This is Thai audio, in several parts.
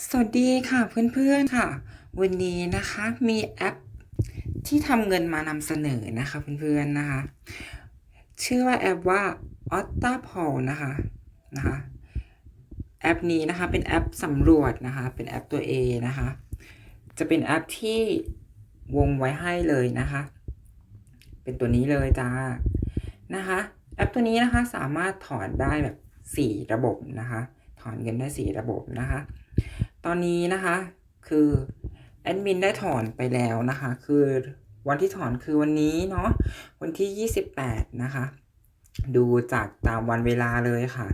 สวัสดีค่ะเพื่อนๆค่ะ วันนี้นะคะมีแอปที่ทำเงินมานำเสนอนะคะเพื่อนๆนะคะ ชื่อว่าแอปว่า o t t a p o l นะคะนะคะแอปนี้นะคะเป็นแอปสำรวจนะคะ เป็นแอปตัว A นะคะ จะเป็นแอปที่วงไว้ให้เลยนะคะ เป็นตัวนี้เลยจ้านะคะแอปตัวนี้นะคะสามารถถอนได้แบบ 4 ระบบนะคะ ถอนเงินได้ 4 ระบบนะคะ ตอนนี้นะคะคือแอดมินได้ถอนไปแล้วนะคะ คือวันที่ถอนคือวันนี้เนาะวันที่ 28 นะคะ ดูจากตามวันเวลาเลยค่ะ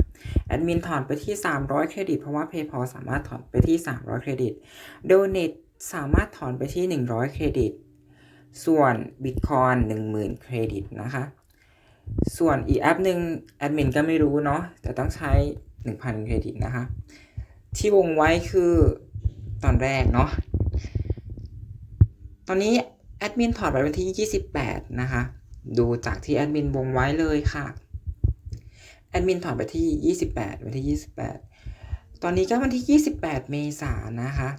แอดมินถอนไปที่ 300 เครดิต เพราะว่า PayPal สามารถถอนไปที่ 300 เครดิต Donate สามารถถอนไปที่ 100 เครดิต ส่วน Bitcoin 10,000 เครดิตนะคะ ส่วนอีกแอปหนึ่งแอดมินก็ไม่รู้เนาะแต่ต้องใช้ 1,000 เครดิตนะคะ ที่วงไว้คือตอนแรกเนาะ ตอนนี้แอดมินถอดไปวันที่ 28 นะคะ ดูจากที่แอดมินวงไว้เลยค่ะ แอดมินถอดไปที่ 28 วันที่ 28 ตอนนี้ก็วันที่ 28 เมษายนนะคะ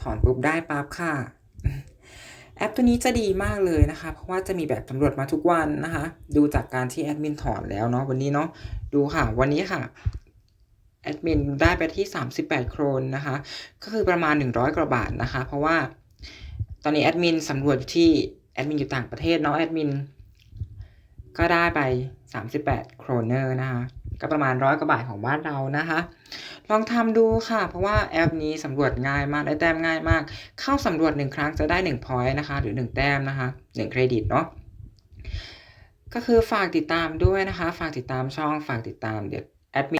ถอนปุ๊บได้ปั๊บค่ะ แอปตัวนี้จะดีมากเลยนะคะ เพราะว่าจะมีแบบตำรวจมาทุกวันนะคะ ดูจากการที่แอดมินถอนแล้วเนาะวันนี้เนาะ ดูค่ะวันนี้ค่ะ แอดมินได้ไปที่ 38 โครนนะคะ ก็คือประมาณ 100 กว่าบาทนะคะ เพราะว่าตอนนี้แอดมินสำรวจอยู่ที่แอดมินอยู่ต่างประเทศเนาะแอดมินก็ได้ไป 38 โครเนอร์นะคะ ก็ประมาณร้อยกว่าบาทของบ้านเรานะคะ ลองทำดูค่ะ เพราะว่าแอปนี้สำรวจง่ายมากได้แต้มง่ายมาก เข้าสำรวจหนึ่งครั้งจะได้1 point นะคะ หรือ 1 แต้มนะคะ1เครดิตเนาะก็คือฝากติดตามด้วยนะคะ ฝากติดตามช่องฝากติดตามเดี๋ยวแอดมิน